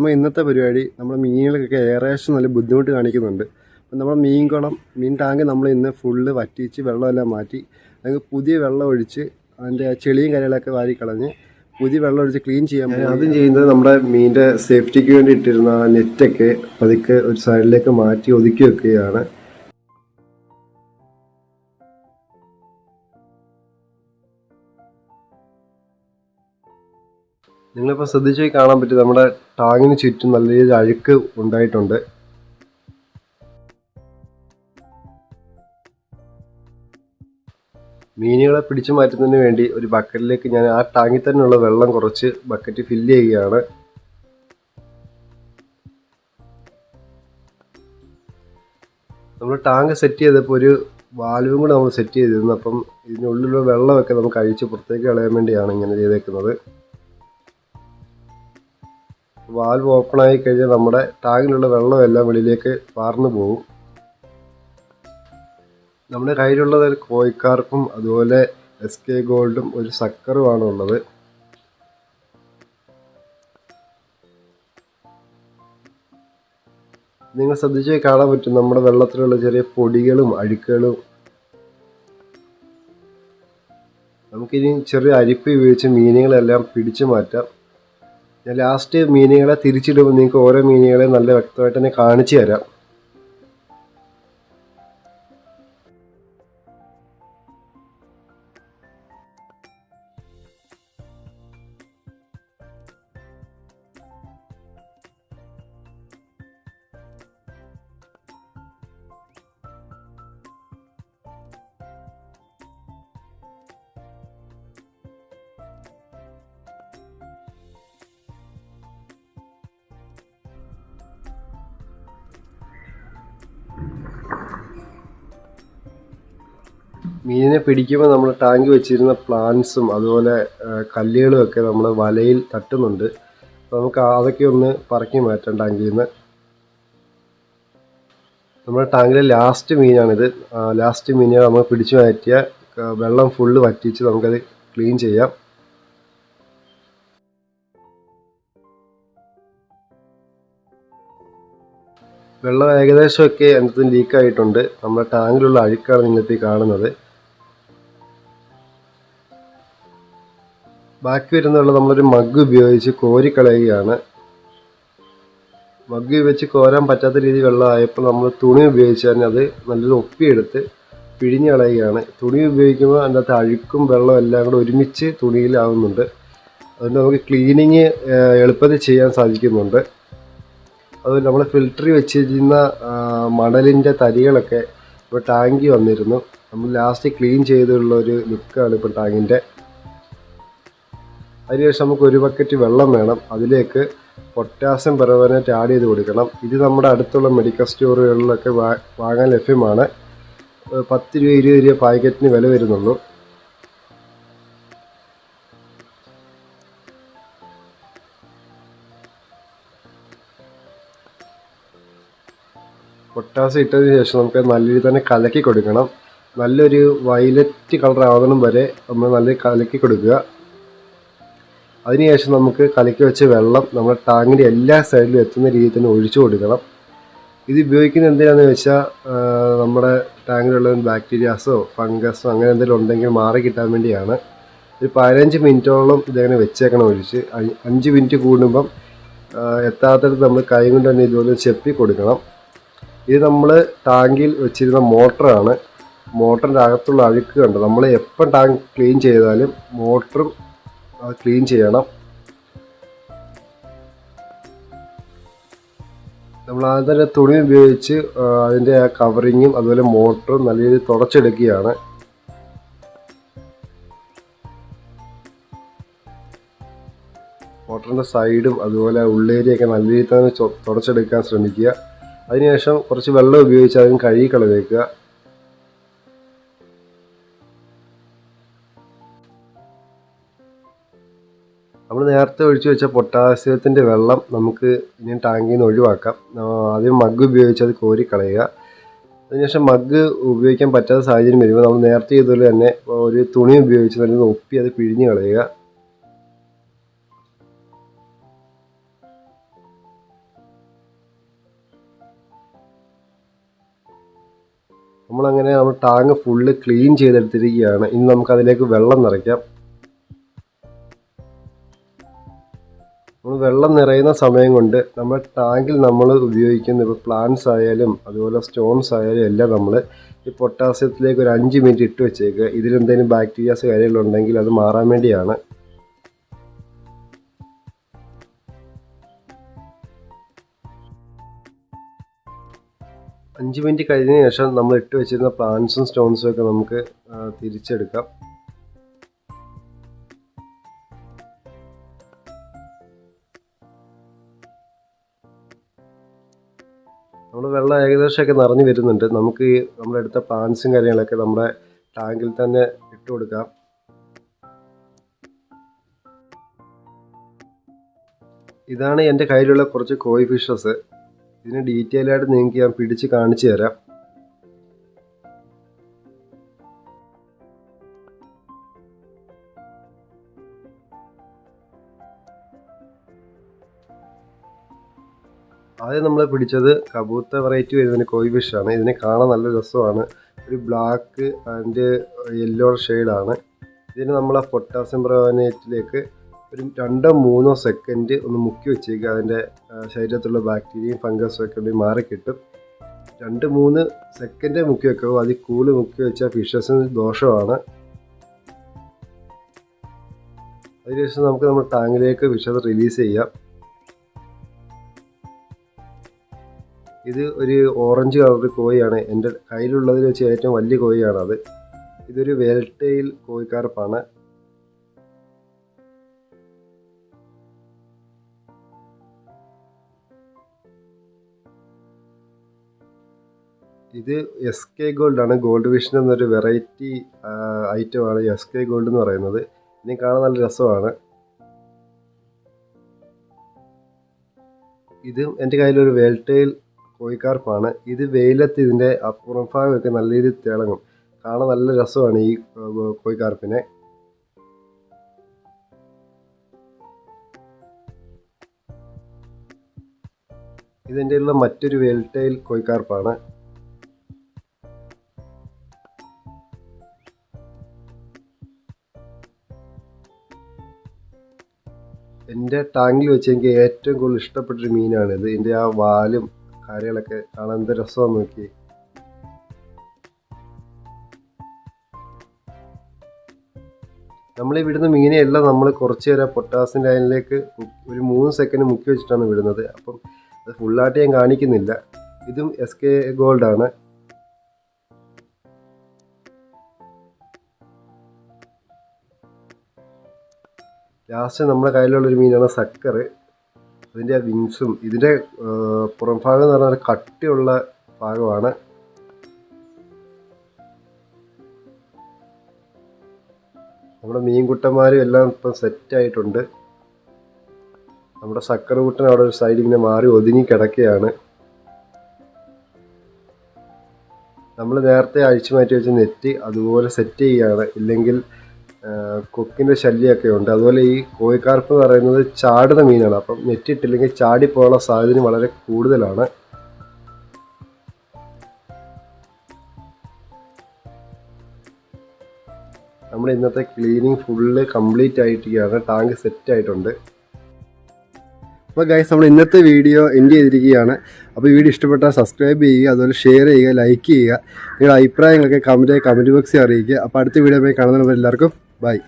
നമ്മൾ ഇന്നത്തെ പരിപാടി നമ്മുടെ മീനുകൾക്കൊക്കെ ഏകദേശം നല്ല ബുദ്ധിമുട്ട് കാണിക്കുന്നുണ്ട്. അപ്പം നമ്മുടെ മീൻ കുളം മീൻ ടാങ്ക് നമ്മൾ ഇന്ന് ഫുള്ള് വറ്റിച്ച് വെള്ളമെല്ലാം മാറ്റി അല്ലെങ്കിൽ പുതിയ വെള്ളം ഒഴിച്ച് അതിന്റെ ചെളിയും കാര്യങ്ങളൊക്കെ വാരി കളഞ്ഞ് പുതിയ വെള്ളം ഒഴിച്ച് ക്ലീൻ ചെയ്യാൻ ആദ്യം ചെയ്യുന്നത് നമ്മുടെ മീനിന്റെ സേഫ്റ്റിക്ക് വേണ്ടി ഇട്ടിരുന്ന നെറ്റൊക്കെ പതുക്കെ ഒരു സൈഡിലേക്ക് മാറ്റി ഒതുക്കി വെക്കുകയാണ്. നിങ്ങളിപ്പോൾ ശ്രദ്ധിച്ചു കാണാൻ പറ്റും നമ്മുടെ ടാങ്ങിന് ചുറ്റും നല്ല രീതിയിൽ അഴുക്ക് ഉണ്ടായിട്ടുണ്ട്. മീനുകളെ പിടിച്ചു മാറ്റുന്നതിന് വേണ്ടി ഒരു ബക്കറ്റിലേക്ക് ഞാൻ ആ ടാങ്കിൽ തന്നെയുള്ള വെള്ളം കുറച്ച് ബക്കറ്റ് ഫില്ല് ചെയ്യുകയാണ്. നമ്മൾ ടാങ്ക് സെറ്റ് ചെയ്തപ്പോൾ ഒരു വാൽവും കൂടെ നമ്മൾ സെറ്റ് ചെയ്തിരുന്നു. അപ്പം ഇതിനുള്ളിലുള്ള വെള്ളമൊക്കെ നമുക്ക് അഴിച്ച് പുറത്തേക്ക് കളയാൻ വേണ്ടിയാണ് ഇങ്ങനെ ചെയ്തേക്കുന്നത്. വാൽവ് ഓപ്പൺ ആയി കഴിഞ്ഞാൽ നമ്മുടെ ടാങ്കിലുള്ള വെള്ളമെല്ലാം വെളിയിലേക്ക് വാർന്നു പോകും. നമ്മുടെ കയ്യിലുള്ളത് ഒരു കോഴിക്കാർപ്പും അതുപോലെ എസ് കെ ഗോൾഡും ഒരു സക്കറുമാണ് ഉള്ളത്. നിങ്ങൾ ശ്രദ്ധിച്ച് കാണാൻ പറ്റും നമ്മുടെ വെള്ളത്തിലുള്ള ചെറിയ പൊടികളും അഴുക്കുകളും. നമുക്കിനി ചെറിയ അരിപ്പ് ഉപയോഗിച്ച് മീനുകളെല്ലാം പിടിച്ചു മാറ്റാം. ഞാൻ ലാസ്റ്റ് മീനുകളെ തിരിച്ചിടുമ്പോൾ നിങ്ങൾക്ക് ഓരോ മീനുകളെ നല്ല വ്യക്തമായിട്ട് തന്നെ കാണിച്ചു തരാം. മീനിനെ പിടിക്കുമ്പോൾ നമ്മൾ ടാങ്ക് വെച്ചിരുന്ന പ്ലാന്റ്സും അതുപോലെ കല്ലുകളും ഒക്കെ നമ്മൾ വലയിൽ തട്ടുന്നുണ്ട്. നമുക്ക് അതൊക്കെ ഒന്ന് പറക്കി മാറ്റാം ടാങ്കിൽ നിന്ന് നമ്മുടെ ടാങ്കിലെ ലാസ്റ്റ് മീനാണിത്. ലാസ്റ്റ് മീനെ നമ്മൾ പിടിച്ചു മാറ്റിയ വെള്ളം ഫുള്ള് വറ്റിച്ച് നമുക്കത് ക്ലീൻ ചെയ്യാം. വെള്ളം ഏകദേശമൊക്കെ അതിനകത്ത് ലീക്കായിട്ടുണ്ട് നമ്മുടെ ടാങ്കിലുള്ള അഴുക്കാണ് നിങ്ങൾക്ക് കാണുന്നത്. ബാക്കി വരുന്ന വെള്ളം നമ്മളൊരു മഗ് ഉപയോഗിച്ച് കോരിക്കളയുകയാണ്. മഗ് വെച്ച് കോരാൻ പറ്റാത്ത രീതിയിൽ വെള്ളമായപ്പോൾ നമ്മൾ തുണി ഉപയോഗിച്ച് തന്നെ അത് നല്ലൊരു ഒപ്പിയെടുത്ത് പിഴിഞ്ഞ് കളയുകയാണ്. തുണി ഉപയോഗിക്കുമ്പോൾ അതിന്റെ അകത്ത് അഴുക്കും വെള്ളവും എല്ലാം കൂടെ ഒരുമിച്ച് തുണിയിലാവുന്നുണ്ട്. അതുകൊണ്ട് നമുക്ക് ക്ലീനിങ് എളുപ്പത്തിൽ ചെയ്യാൻ സാധിക്കുന്നുണ്ട്. അതുപോലെ നമ്മൾ ഫിൽറ്റർ വെച്ചിരുന്ന മണലിന്റെ തരികളൊക്കെ ഇപ്പോൾ ടാങ്കി വന്നിരുന്നു. നമ്മൾ ലാസ്റ്റ് ക്ലീൻ ചെയ്തുള്ള ഒരു ലുക്കാണ് ഇപ്പോൾ ടാങ്കിന്റെ അതിനുശേഷം നമുക്ക് ഒരു ബക്കറ്റ് വെള്ളം വേണം. അതിലേക്ക് പൊട്ടാസ്യം പെർവനറ്റ് ആഡ് ചെയ്ത് കൊടുക്കണം. ഇത് നമ്മുടെ അടുത്തുള്ള മെഡിക്കൽ സ്റ്റോറുകളിലൊക്കെ വാങ്ങാൻ ലഭ്യമാണ്. പത്ത് രൂപ ഇരുപത് രൂപ പാക്കറ്റിന് വില വരുന്നുള്ളൂ. പൊട്ടാസ്യം ഇട്ടതിന് ശേഷം നമുക്ക് നല്ല രീതിയിൽ തന്നെ കലക്കി കൊടുക്കണം. നല്ലൊരു വയലറ്റ് കളർ ആവണം വരെ നമ്മൾ നല്ല കലക്കി കൊടുക്കുക. അതിനുശേഷം നമുക്ക് കലക്കി വെച്ച വെള്ളം നമ്മുടെ ടാങ്കിന്റെ എല്ലാ സൈഡിലും എത്തുന്ന രീതിയിൽ തന്നെ ഒഴിച്ചു കൊടുക്കണം. ഇത് ഉപയോഗിക്കുന്നത് എന്തിനാണെന്ന് വെച്ചാൽ നമ്മുടെ ടാങ്കിലുള്ള ബാക്ടീരിയാസോ ഫംഗസോ അങ്ങനെ എന്തെങ്കിലും ഉണ്ടെങ്കിൽ മാറി കിട്ടാൻ വേണ്ടിയാണ്. ഒരു പതിനഞ്ച് മിനിറ്റോളം ഇതങ്ങനെ വെച്ചേക്കണം ഒഴിച്ച്. അഞ്ച് മിനിറ്റ് കൂടുമ്പം എത്താത്തടത്ത് നമ്മൾ കൈ കൊണ്ട് തന്നെ ഇതുപോലെ ചെപ്പി കൊടുക്കണം. ഇത് നമ്മൾ ടാങ്കിൽ വെച്ചിരുന്ന മോട്ടറാണ്. മോട്ടറിന്റെ അകത്തുള്ള അഴുക്ക് കണ്ട്? നമ്മൾ എപ്പം ടാങ്ക് ക്ലീൻ ചെയ്താലും മോട്ടറും അത് ക്ലീൻ ചെയ്യണം. നമ്മൾ ആദ്യം തന്നെ തുണി ഉപയോഗിച്ച് അതിന്റെ ആ കവറിങ്ങും അതുപോലെ മോട്ടറും നല്ല രീതിയിൽ തുടച്ചെടുക്കുകയാണ്. മോട്ടറിന്റെ സൈഡും അതുപോലെ ഉള്ളേരിയൊക്കെ നല്ല രീതിയിൽ തന്നെ തുടച്ചെടുക്കാൻ ശ്രമിക്കുക. അതിനുശേഷം കുറച്ച് വെള്ളം ഉപയോഗിച്ച് അതിന് കഴുകി കളഞ്ഞേക്കുക നമ്മൾ നേരത്തെ ഒഴിച്ചു വെച്ച പൊട്ടാസ്യത്തിന്റെ വെള്ളം നമുക്ക് ഇനി ടാങ്കിൽ നിന്ന് ഒഴിവാക്കാം. ആദ്യം മഗ് ഉപയോഗിച്ച് അത് കോരി കളയുക അതിനുശേഷം മഗ് ഉപയോഗിക്കാൻ പറ്റാത്ത സാഹചര്യം വരുമ്പോൾ നമ്മൾ നേരത്തെ ചെയ്തതുപോലെ തന്നെ ഒരു തുണി ഉപയോഗിച്ച് നല്ല ഒപ്പി അത് പിഴിഞ്ഞ് കളയുക. നമ്മളങ്ങനെ നമ്മൾ ടാങ്ക് ഫുള്ള് ക്ലീൻ ചെയ്തെടുത്തിരിക്കുകയാണ്. ഇനി നമുക്ക് അതിലേക്ക് വെള്ളം നിറയ്ക്കാം. നമ്മൾ വെള്ളം നിറയുന്ന സമയം കൊണ്ട് നമ്മൾ ടാങ്കിൽ നമ്മൾ ഉപയോഗിക്കുന്ന ഇപ്പോൾ പ്ലാന്റ്സ് ആയാലും അതുപോലെ സ്റ്റോൺസ് ആയാലും എല്ലാം നമ്മൾ ഈ പൊട്ടാസ്യത്തിലേക്ക് ഒരു അഞ്ച് മിനിറ്റ് ഇട്ട് വെച്ചേക്കുക. ഇതിലെന്തെങ്കിലും ബാക്ടീരിയാസ് കാര്യങ്ങളുണ്ടെങ്കിൽ അത് മാറാൻ വേണ്ടിയാണ്. അഞ്ച് മിനിറ്റ് കഴിഞ്ഞ ശേഷം നമ്മൾ ഇട്ട് വെച്ചിരുന്ന പ്ലാന്റ്സും സ്റ്റോൺസും ഒക്കെ നമുക്ക് തിരിച്ചെടുക്കാം. നമ്മൾ വെള്ളം ഏകദേശമൊക്കെ നിറഞ്ഞു വരുന്നുണ്ട്. നമുക്ക് ഈ നമ്മളെടുത്ത പ്ലാന്റ്സും കാര്യങ്ങളൊക്കെ നമ്മുടെ ടാങ്കിൽ തന്നെ ഇട്ട് കൊടുക്കാം. ഇതാണ് എന്റെ കയ്യിലുള്ള കുറച്ച് കോയി ഫിഷസ് ഇതിന് ഡീറ്റെയിൽ ആയിട്ട് നിങ്ങൾക്ക് ഞാൻ പിടിച്ച് കാണിച്ചു തരാം. ആദ്യം നമ്മൾ പിടിച്ചത് കബൂത്ത വെറൈറ്റി വരുന്നതിന് കോയി ഇതിനെ കാണാൻ നല്ല രസമാണ്. ഒരു ബ്ലാക്ക് ആൻഡ് യെല്ലോ ഷെയ്ഡാണ് ഇതിന് നമ്മൾ പൊട്ടാസ്യം പ്രവനേറ്റിലേക്ക് ഒരു രണ്ടോ മൂന്നോ സെക്കൻഡ് ഒന്ന് മുക്കി വെച്ചേക്കുക അതിന്റെ ശരീരത്തിലുള്ള ബാക്ടീരിയയും ഫംഗസും ഒക്കെ ഉണ്ടെങ്കിൽ മാറിക്കിട്ടും. രണ്ട് മൂന്ന് സെക്കൻഡേ മുക്കി വെക്കുക അതിൽ കൂൾ മുക്കി വെച്ചാൽ ഫിഷസിന് ദോഷമാണ്. അതിനുശേഷം നമുക്ക് നമ്മുടെ ടാങ്കിലേക്ക് ഫിഷസ് റിലീസ് ചെയ്യാം. ഇത് ഒരു ഓറഞ്ച് കളർ കോഴിയാണ്. എന്റെ കയ്യിലുള്ളതിൽ വെച്ച് ഏറ്റവും വലിയ കോഴിയാണത്. ഇതൊരു വേൽട്ടയിൽ കോഴിക്കാർപ്പാണ്. ഇത് എസ് കെ ഗോൾഡ് ആണ്. ഗോൾഡ് വിഷൻ എന്നൊരു വെറൈറ്റി ഐറ്റമാണ് എസ് കെ ഗോൾഡ് എന്ന് പറയുന്നത്. ഇനി കാണാൻ നല്ല രസമാണ്. ഇത് എന്റെ കയ്യിലൊരു വേൽറ്റയിൽ കോഴിക്കാർപ്പാണ് ഇത് വെയിലത്ത് ഇതിന്റെ അപ്പുറം ഭാഗമൊക്കെ നല്ല രീതിയിൽ തിളങ്ങും. കാണാൻ നല്ല രസമാണ് ഈ കോഴിക്കാർപ്പിനെ ഇതിന്റെ ഉള്ള മറ്റൊരു വേൽറ്റയിൽ കോഴിക്കാർപ്പാണ് എന്റെ ടാങ്കിൽ വെച്ച് എനിക്ക് ഏറ്റവും കൂടുതൽ ഇഷ്ടപ്പെട്ടൊരു ഇത് ഇതിന്റെ ആ വാലും കാര്യങ്ങളൊക്കെ കാണാൻ എന്ത് രസമാണ് നോക്കി നമ്മൾ വിടുന്ന മീനെയെല്ലാം നമ്മൾ കുറച്ച് നേരം പൊട്ടാസിന്റെ ലൈനിലേക്ക് ഒരു മൂന്ന് സെക്കൻഡ് മുക്കി വെച്ചിട്ടാണ് വിടുന്നത്. അപ്പം അത് ഫുള്ളായിട്ട് ഞാൻ കാണിക്കുന്നില്ല. ഇതും എസ് കെ ഗോൾഡ് ലാസ്റ്റ് നമ്മുടെ കയ്യിലുള്ളൊരു മീനാണ് സക്കർ. അതിന്റെ വിങ്സും ഇതിന്റെ പുറം ഭാഗം എന്ന് പറഞ്ഞാൽ കട്ടിയുള്ള ഭാഗമാണ്. നമ്മുടെ മീൻകുട്ടന്മാരും എല്ലാം ഇപ്പം സെറ്റായിട്ടുണ്ട് നമ്മുടെ സക്കർ കുട്ടൻ അവിടെ ഒരു സൈഡിൽ ഇങ്ങനെ മാറി ഒതുങ്ങി കിടക്കുകയാണ്. നമ്മൾ നേരത്തെ അഴിച്ചു മാറ്റി വെച്ച നെറ്റ് അതുപോലെ സെറ്റ് ചെയ്യുകയാണ്. ഇല്ലെങ്കിൽ കൊക്കിന്റെ ശല്യമൊക്കെ ഉണ്ട്. അതുപോലെ ഈ കോഴിക്കാർപ്പ് എന്ന് പറയുന്നത് ചാടുന്ന മീനാണ്. അപ്പം നെറ്റിട്ടില്ലെങ്കിൽ ചാടി ചാടിപ്പോകാനുള്ള സാധ്യത വളരെ കൂടുതലാണ്. നമ്മുടെ ഇന്നത്തെ ക്ലീനിങ് ഫുള്ള് കംപ്ലീറ്റ് ആയിട്ടിരിക്കുകയാണ്. ടാങ്ക് സെറ്റ് ആയിട്ടുണ്ട്. അപ്പോൾ ഗൈസ് നമ്മൾ ഇന്നത്തെ വീഡിയോ എൻഡ് ചെയ്തിരിക്കുകയാണ്. അപ്പോൾ ഈ വീഡിയോ ഇഷ്ടപ്പെട്ടാൽ സബ്സ്ക്രൈബ് ചെയ്യുക അതുപോലെ ഷെയർ ചെയ്യുക ലൈക്ക് ചെയ്യുക. നിങ്ങളുടെ അഭിപ്രായങ്ങളൊക്കെ കമന്റ് കമന്റ് ബോക്സിൽ അറിയിക്കുക. അപ്പോൾ അടുത്ത വീഡിയോ കാണുന്നവർ എല്ലാവർക്കും Bye.